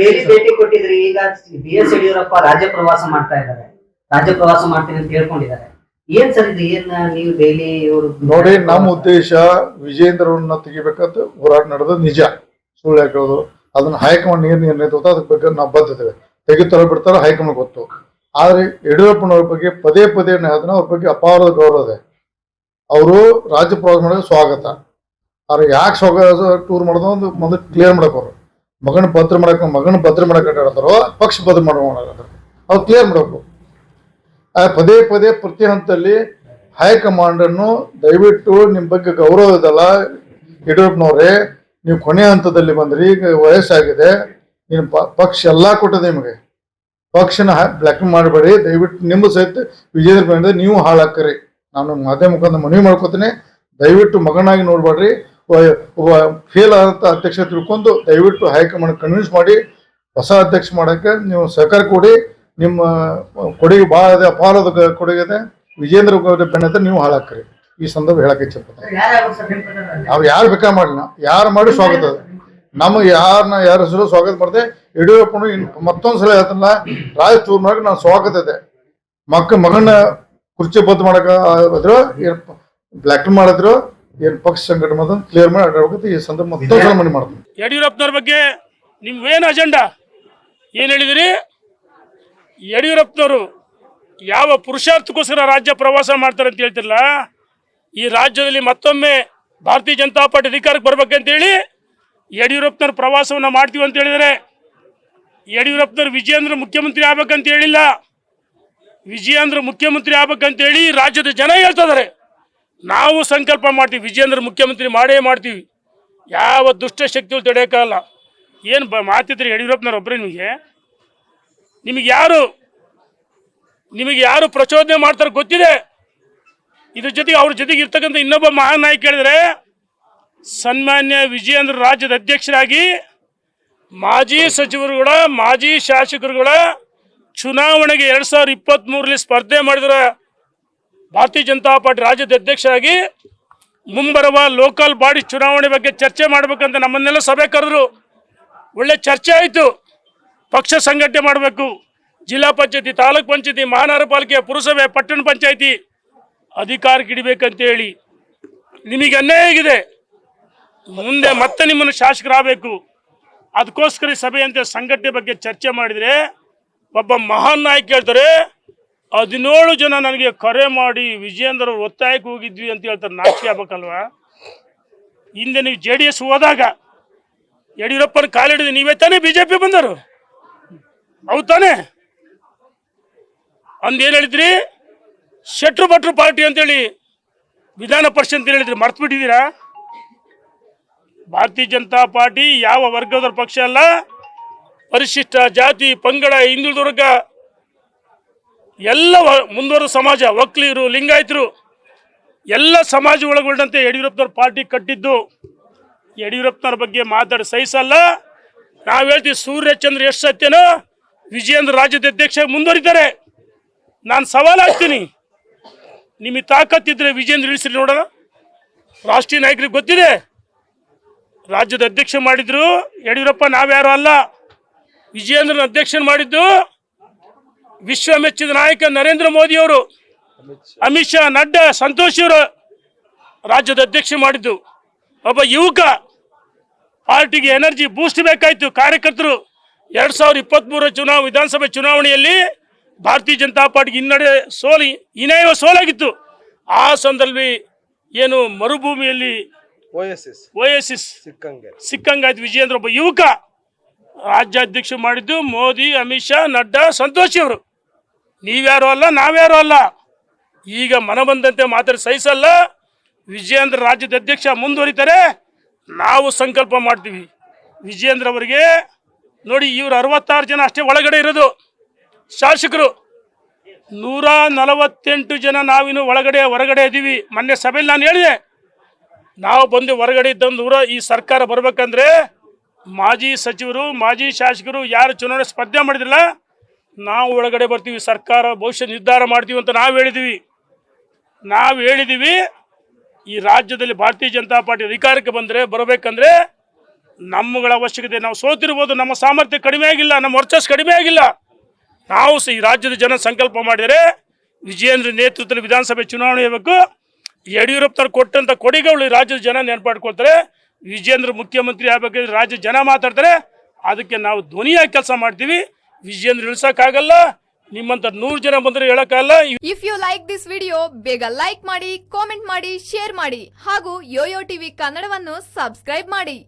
Daily ಭೇಟಿ ಕೊಟ್ಟಿದ್ರಿ ಈಗ B S Yediyurappa ರಾಜ್ಯ ಪ್ರವಾಸ ಮಾಡ್ತಾ ಇದ್ದಾರೆ. ರಾಜ್ಯ ಪ್ರವಾಸ ಮಾಡ್ತೀನಿ ಅಂತ ಹೇಳ್ಕೊಂಡಿದ್ದಾರೆ. ಏನ್ ಸರ್ ಇದು? ಏನ್ ನೀವು ಡೈಲಿ ನೋಡಿ, ನಮ್ಮ ಉದ್ದೇಶ ವಿಜೇಂದ್ರವನ್ನ ತೆಗಿಬೇಕಂತ ಹೋರಾಟ ನಡೆದ ನಿಜ. ಸುಳ್ಳು ಹಾಕೋದು ಅದನ್ನ ಹೈಕಮಾಂಡ್ ಏನ್ ನಿರ್ಣಯ ತಗೋತ ಅದ್ರ ಬಗ್ಗೆ ನಾವು ಬದ್ಧತೆ ತೆಗಿತಾರ ಬಿಡ್ತಾರ ಹೈಕಮಾಂಡ್ ಗೊತ್ತು. ಆದ್ರೆ ಯಡಿಯೂರಪ್ಪನವ್ರ ಬಗ್ಗೆ ಪದೇ ಪದೇ ನಾನು ಅದನ್ನ ಅವ್ರ ಬಗ್ಗೆ ಅಪಾರದ ಗೌರವ ಇದೆ. ಅವರು ರಾಜ್ಯ ಪ್ರವಾಸ ಮಾಡೋದು ಸ್ವಾಗತ. ಆದ್ರೆ ಯಾಕೆ ಸ್ವಾಗತ ಟೂರ್ ಮಾಡೋದು? ಒಂದು ಮೊದಲು ಕ್ಲಿಯರ್ ಮಾಡಕ್ ಅವ್ರು ಮಗನ ಪತ್ರ ಮಾಡಕ್ಕೆ ಮಗನ ಪತ್ರ ಮಾಡಕ್ ಅಡ್ಡಾಡ್ತಾರೋ ಪಕ್ಷ ಪತ್ರ ಮಾಡೋ ಅವ್ರು ಕ್ಲಿಯರ್ ಮಾಡಬೇಕು. ಆ ಪದೇ ಪದೇ ಪ್ರತಿ ಹಂತದಲ್ಲಿ ಹೈಕಮಾಂಡ್ ಅನ್ನು ದಯವಿಟ್ಟು ನಿಮ್ಮ ಬಗ್ಗೆ ಗೌರವ ಇದಲ್ಲ ಯಡಿಯೂರಪ್ಪನವ್ರೆ, ನೀವು ಕೊನೆ ಹಂತದಲ್ಲಿ ಬಂದ್ರಿ, ಈಗ ವಯಸ್ಸಾಗಿದೆ ನಿಮ್ಮ ಪಕ್ಷ ಎಲ್ಲಾ ಕೊಟ್ಟದೆ ನಿಮಗೆ. ಪಕ್ಷನ ಬ್ಲಾಕ್ ಮಾಡಬೇಡಿ, ದಯವಿಟ್ಟು ನಿಮ್ಮ ಸಹಿತ ವಿಜಯದ ನೀವು ಹಾಳಾಕ್ರಿ ನಾನು ಮಾಧ್ಯಮ ಮುಖಾಂತರ ಮನವಿ ಮಾಡ್ಕೋತೀನಿ, ದಯವಿಟ್ಟು ಮಗನಾಗಿ ನೋಡ್ಬೇಡ್ರಿ. ಫೇಲ್ ಆದಂತ ಅಧ್ಯಕ್ಷ ತಿಳ್ಕೊಂಡು ದಯವಿಟ್ಟು ಹೈಕಮಾಂಡ್ ಕನ್ವಿನ್ಸ್ ಮಾಡಿ, ಹೊಸ ಅಧ್ಯಕ್ಷ ಮಾಡಕ್ಕೆ ನೀವು ಸಹಕಾರ ಕೊಡಿ, ನಿಮ್ಮ ಕೊಡುಗೆ ಭಾಳ ಇದೆ ಅಪಾರದ ಕೊಡುಗೆ ಇದೆ. ವಿಜೇಂದ್ರ ಗೌಡ ಬೆನ್ನತ್ತ ನೀವು ಹಾಳಾಕ್ರಿ ಈ ಸಂದರ್ಭ ಹೇಳಕ್ಕೆ ಇಚ್ಛಪಡ್ತೀನಿ. ನಾವು ಯಾರು ಬೇಕಾ ಮಾಡಲಿಲ್ಲ ಯಾರು ಮಾಡಿ ಸ್ವಾಗತ. ಅದ. ನಮಗೆ ಯಾರನ್ನ ಯಾರ ಹೆಸರು ಸ್ವಾಗತ ಮಾಡಿದೆ ಯಡಿಯೂರಪ್ಪನು ಮತ್ತೊಂದ್ಸಲ ಮತ್ತೊಂದ್ ಸಲ ಹೇಳ್ತಾನಲ್ಲ ರಾಜ್ ನಾನು ಸ್ವಾಗತ ಇದೆ. ಮಕ್ಕ ಮಗನ ಕುರ್ಚಿ ಬದ್ದು ಮಾಡಕ್ಕೆ ಬ್ಲ್ಯಾಕ್ ಮಾಡಿದ್ರು ಏನ್ ಪಕ್ಷ ಸಂಘಟನೆ ಮಾಡೋದು? ಕ್ಲಿಯರ್ ಮಾಡಿ ಅಡ್ಡಾಡ್ಬೇಕು ಈ ಸಂದರ್ಭ ಮತ್ತೆ ಮನೆ ಮಾಡ್ತೀನಿ. ಯಡಿಯೂರಪ್ಪನವ್ರ ಬಗ್ಗೆ ನಿಮ್ಗೇನು ಅಜೆಂಡಾ ಏನು ಹೇಳಿದಿರಿ? ಯಡಿಯೂರಪ್ಪನವರು ಯಾವ ಪುರುಷಾರ್ಥಕ್ಕೋಸ್ಕರ ರಾಜ್ಯ ಪ್ರವಾಸ ಮಾಡ್ತಾರೆ ಅಂತ ಹೇಳ್ತಿರಲ್ಲ ಈ ರಾಜ್ಯದಲ್ಲಿ ಮತ್ತೊಮ್ಮೆ ಭಾರತೀಯ ಜನತಾ ಪಾರ್ಟಿ ಅಧಿಕಾರಕ್ಕೆ ಬರ್ಬೇಕಂತೇಳಿ ಯಡಿಯೂರಪ್ಪನವ್ರ ಪ್ರವಾಸವನ್ನು ಮಾಡ್ತೀವಿ ಅಂತ ಹೇಳಿದರೆ ಯಡಿಯೂರಪ್ಪನವ್ರು ವಿಜಯೇಂದ್ರ ಮುಖ್ಯಮಂತ್ರಿ ಆಗ್ಬೇಕಂತ ಹೇಳಿಲ್ಲ. ವಿಜಯೇಂದ್ರ ಮುಖ್ಯಮಂತ್ರಿ ಆಗ್ಬೇಕಂತೇಳಿ ರಾಜ್ಯದ ಜನ ಹೇಳ್ತಾ ಇದಾರೆ ನಾವು ಸಂಕಲ್ಪ ಮಾಡ್ತೀವಿ, ವಿಜಯೇಂದ್ರ ಮುಖ್ಯಮಂತ್ರಿ ಮಾಡೇ ಮಾಡ್ತೀವಿ. ಯಾವ ದುಷ್ಟಶಕ್ತಿಗಳು ತಡೆಯೋಕ್ಕಾಗಲ್ಲ ಏನು ಬ ಮಾತಿದ್ರಿ ಯಡಿಯೂರಪ್ಪನವ್ರು ಒಬ್ಬರೇ ನಿಮಗೆ? ನಿಮಗೆ ಯಾರು ನಿಮಗೆ ಯಾರು ಪ್ರಚೋದನೆ ಮಾಡ್ತಾರೆ ಗೊತ್ತಿದೆ. ಇದ್ರ ಜೊತೆಗೆ ಅವ್ರ ಜೊತೆಗೆ ಇರ್ತಕ್ಕಂಥ ಇನ್ನೊಬ್ಬ ಮಹಾನ್ ನಾಯಕ ಹೇಳಿದ್ರೆ, ಸನ್ಮಾನ್ಯ ವಿಜಯೇಂದ್ರ ರಾಜ್ಯದ ಅಧ್ಯಕ್ಷರಾಗಿ ಮಾಜಿ ಸಚಿವರುಗಳ ಮಾಜಿ ಶಾಸಕರುಗಳ ಚುನಾವಣೆಗೆ ಎರಡು ಸಾವಿರದ ಇಪ್ಪತ್ತ್ಮೂರರಲ್ಲಿ ಸ್ಪರ್ಧೆ ಮಾಡಿದ್ರ. ಭಾರತೀಯ ಜನತಾ ಪಾರ್ಟಿ ರಾಜ್ಯದ ಅಧ್ಯಕ್ಷರಾಗಿ ಮುಂಬರುವ ಲೋಕಲ್ ಬಾಡಿ ಚುನಾವಣೆ ಬಗ್ಗೆ ಚರ್ಚೆ ಮಾಡಬೇಕಂತ ನಮ್ಮನ್ನೆಲ್ಲ ಸಭೆ ಕರೆದ್ರು. ಒಳ್ಳೆ ಚರ್ಚೆ ಆಯಿತು. ಪಕ್ಷ ಸಂಘಟನೆ ಮಾಡಬೇಕು. ಜಿಲ್ಲಾ ಪಂಚಾಯತಿ, ತಾಲೂಕ್ ಪಂಚಾಯತಿ ಮಹಾನಗರ ಪಾಲಿಕೆ ಪುರಸಭೆ, ಪಟ್ಟಣ ಪಂಚಾಯತಿ ಅಧಿಕಾರಕ್ಕೆ ಇಡಬೇಕಂತೇಳಿ ನಿಮಗೆ ಅನ್ಯಾಯ ಆಗಿದೆ. ಮುಂದೆ ಮತ್ತೆ ನಿಮ್ಮನ್ನು ಶಾಸಕರಾಗಬೇಕು. ಅದಕ್ಕೋಸ್ಕರ ಸಭೆಯಂತೆ ಸಂಘಟನೆ ಬಗ್ಗೆ ಚರ್ಚೆ ಮಾಡಿದರೆ ಒಬ್ಬ ಮಹಾನ್ ನಾಯಕ ಹೇಳ್ತಾರೆ ಹದಿನೇಳು ಜನ ನನಗೆ ಕರೆ ಮಾಡಿ, ವಿಜಯೇಂದ್ರ ಒತ್ತಾಯಕ್ಕೆ ಹೋಗಿದ್ವಿ ಅಂತ ಹೇಳ್ತಾರೆ, ನಾಚಿಕೆ ಆಗ್ಬೇಕಲ್ವಾ? ಹಿಂದೆ ನೀವು ಜೆ ಡಿ ಎಸ್ ಹೋದಾಗ, ಯಡಿಯೂರಪ್ಪನ ಕಾಲಿಡಿದ ನೀವೇ ತಾನೇ ಬಿ ಜೆ ಪಿ ಬಂದರು ಹೌದು ತಾನೇ? ಅಂದೇನು ಹೇಳಿದ್ರಿ? ಶೆಟ್ರು ಭಟ್ರು ಪಾರ್ಟಿ ಅಂತೇಳಿ ವಿಧಾನ ಪರಿಷತ್ ಅಂತ ಹೇಳಿದ್ರಿ ಮರ್ತು ಬಿಟ್ಟಿದ್ದೀರಾ ಭಾರತೀಯ ಜನತಾ ಪಾರ್ಟಿ ಯಾವ ವರ್ಗದ ಪಕ್ಷ ಅಲ್ಲ, ಪರಿಶಿಷ್ಟ ಜಾತಿ, ಪಂಗಡ ಹಿಂದುಳಿದ ವರ್ಗ ಎಲ್ಲ ಮುಂದುವರೆದ ಸಮಾಜ ಒಕ್ಕಲಿಗರು ಲಿಂಗಾಯತರು, ಎಲ್ಲ ಸಮಾಜ ಒಳಗೊಂಡಂತೆ ಯಡಿಯೂರಪ್ಪನವ್ರ ಪಾರ್ಟಿ ಕಟ್ಟಿದ್ದು. ಯಡಿಯೂರಪ್ಪನವ್ರ ಬಗ್ಗೆ ಮಾತಾಡಿ ಸಹಿಸಲ್ಲ. ನಾವು ಹೇಳ್ತೀವಿ ಸೂರ್ಯಚಂದ್ರ ಎಷ್ಟು ಸತ್ಯನೋ ವಿಜಯೇಂದ್ರ ರಾಜ್ಯದ ಅಧ್ಯಕ್ಷ ಮುಂದುವರಿತಾರೆ. ನಾನು ಸವಾಲು ಹಾಕ್ತೀನಿ. ನಿಮಗೆ ತಾಕತ್ತಿದ್ರೆ ವಿಜಯೇಂದ್ರ ಇಳಿಸ್ರಿ ನೋಡೋಣ. ರಾಷ್ಟ್ರೀಯ ನಾಯಕರಿಗೆ ಗೊತ್ತಿದೆ. ರಾಜ್ಯದ ಅಧ್ಯಕ್ಷ ಮಾಡಿದ್ರು. ಯಡಿಯೂರಪ್ಪ ನಾವ್ಯಾರು ಅಲ್ಲ. ವಿಜಯೇಂದ್ರನ ಅಧ್ಯಕ್ಷನ ಮಾಡಿದ್ದು. ವಿಶ್ವ ಮೆಚ್ಚಿದ ನಾಯಕ ನರೇಂದ್ರ ಮೋದಿಯವರು ಅಮಿತ್ ಶಾ ನಡ್ಡಾ ಸಂತೋಷ್ ಅವರು ರಾಜ್ಯದ ಅಧ್ಯಕ್ಷ ಮಾಡಿದ್ದು. ಒಬ್ಬ ಯುವಕ ಪಾರ್ಟಿಗೆ ಎನರ್ಜಿ ಬೂಸ್ಟ್ ಬೇಕಾಯಿತು. ಕಾರ್ಯಕರ್ತರು ಎರಡು ಸಾವಿರದ ಇಪ್ಪತ್ತ್ಮೂರ ಚುನಾವ ವಿಧಾನಸಭೆ ಚುನಾವಣೆಯಲ್ಲಿ ಭಾರತೀಯ ಜನತಾ ಪಾರ್ಟಿಗೆ ಹಿನ್ನಡೆ ಸೋಲಿ ಇನೇವ ಸೋಲಾಗಿತ್ತು. ಆ ಸಂದರ್ಭದಲ್ಲಿ ಏನು ಮರುಭೂಮಿಯಲ್ಲಿ ಓಎಸ್ಎಸ್ ಓಎಸಿಸ್ ಸಿಕ್ಕಂಗೆ. ಸಿಕ್ಕಂಗಾಯ್ತು ವಿಜಯೇಂದ್ರ ಒಬ್ಬ ಯುವಕ ರಾಜ್ಯಾಧ್ಯಕ್ಷ ಮಾಡಿದ್ದು. ಮೋದಿ ಅಮಿತ್ ಶಾ ನಡ್ಡಾ ಸಂತೋಷ್ ಅವರು ನೀವ್ಯಾರು ಅಲ್ಲ, ನಾವ್ಯಾರು ಅಲ್ಲ. ಈಗ ಮನ ಬಂದಂತೆ ಮಾತಾಡಿ ಸಹಿಸಲ್ಲ. ವಿಜಯೇಂದ್ರ ರಾಜ್ಯದ ಅಧ್ಯಕ್ಷ ಮುಂದುವರಿತಾರೆ. ನಾವು ಸಂಕಲ್ಪ ಮಾಡ್ತೀವಿ. ವಿಜಯೇಂದ್ರ ಅವರಿಗೆ ನೋಡಿ, ಇವರು ಅರವತ್ತಾರು ಜನ ಅಷ್ಟೇ ಒಳಗಡೆ ಇರೋದು. ಶಾಸಕರು, ನೂರ ನಲವತ್ತೆಂಟು ಜನ ನಾವಿನ್ನು ಒಳಗಡೆ, ಹೊರಗಡೆ ಇದ್ದೀವಿ ಮೊನ್ನೆ ಸಭೆಯಲ್ಲಿ ನಾನು ಹೇಳಿದೆ. ನಾವು ಬಂದು ಹೊರಗಡೆ ಇದ್ದಂದು ಊರ ಈ ಸರ್ಕಾರ ಬರಬೇಕಂದ್ರೆ ಮಾಜಿ ಸಚಿವರು, ಮಾಜಿ ಶಾಸಕರು ಯಾರು ಚುನಾವಣೆ ಸ್ಪರ್ಧೆ ಮಾಡಿದ್ರಲ್ಲ ನಾವು ಒಳಗಡೆ ಬರ್ತೀವಿ, ಸರ್ಕಾರ ಭವಿಷ್ಯ ನಿರ್ಧಾರ ಮಾಡ್ತೀವಿ ಅಂತ ನಾವು ಹೇಳಿದ್ದೀವಿ ನಾವು ಹೇಳಿದ್ದೀವಿ ಈ ರಾಜ್ಯದಲ್ಲಿ ಭಾರತೀಯ ಜನತಾ ಪಾರ್ಟಿ ಅಧಿಕಾರಕ್ಕೆ ಬಂದರೆ, ಬರಬೇಕಂದ್ರೆ ನಮ್ಮಗಳ ಅವಶ್ಯಕತೆ, ನಾವು ಸೋತಿರ್ಬೋದು, ನಮ್ಮ ಸಾಮರ್ಥ್ಯ ಕಡಿಮೆ ಆಗಿಲ್ಲ, ನಮ್ಮ ವರ್ಚಸ್ ಕಡಿಮೆ ಆಗಿಲ್ಲ. ನಾವು ಈ ರಾಜ್ಯದ ಜನ ಸಂಕಲ್ಪ ಮಾಡಿದರೆ ವಿಜಯೇಂದ್ರ ನೇತೃತ್ವದಲ್ಲಿ ವಿಧಾನಸಭೆ ಚುನಾವಣೆ ಆಗಬೇಕು ಯಡಿಯೂರಪ್ಪನವ್ರು ಕೊಟ್ಟಂಥ ಕೊಡುಗೆಗಳು ಈ ರಾಜ್ಯದ ಜನ ನೆನಪಾಡ್ಕೊಳ್ತಾರೆ. ವಿಜಯೇಂದ್ರ ಮುಖ್ಯಮಂತ್ರಿ ಆಗಬೇಕಾದ್ರೆ ರಾಜ್ಯ ಜನ ಮಾತಾಡ್ತಾರೆ. ಅದಕ್ಕೆ ನಾವು ಧ್ವನಿಯಾಗಿ ಕೆಲಸ ಮಾಡ್ತೀವಿ. ವಿಜಯೇಂದ್ರ ಇಳಿಸಕ್ಕಾಗಲ್ಲ, ನಿಮ್ಮಂತ ನೂರ್ ಜನ ಬಂದ್ರೆ ಹೇಳೋಕ್ಕಾಗಲ್ಲ. If you like this video ಬೇಗ ಲೈಕ್ ಮಾಡಿ ಕಾಮೆಂಟ್ ಮಾಡಿ ಶೇರ್ ಮಾಡಿ, ಹಾಗೂ ಯೋಯೋ ಟಿವಿ ಕನ್ನಡವನ್ನು ಸಬ್ಸ್ಕ್ರೈಬ್ ಮಾಡಿ.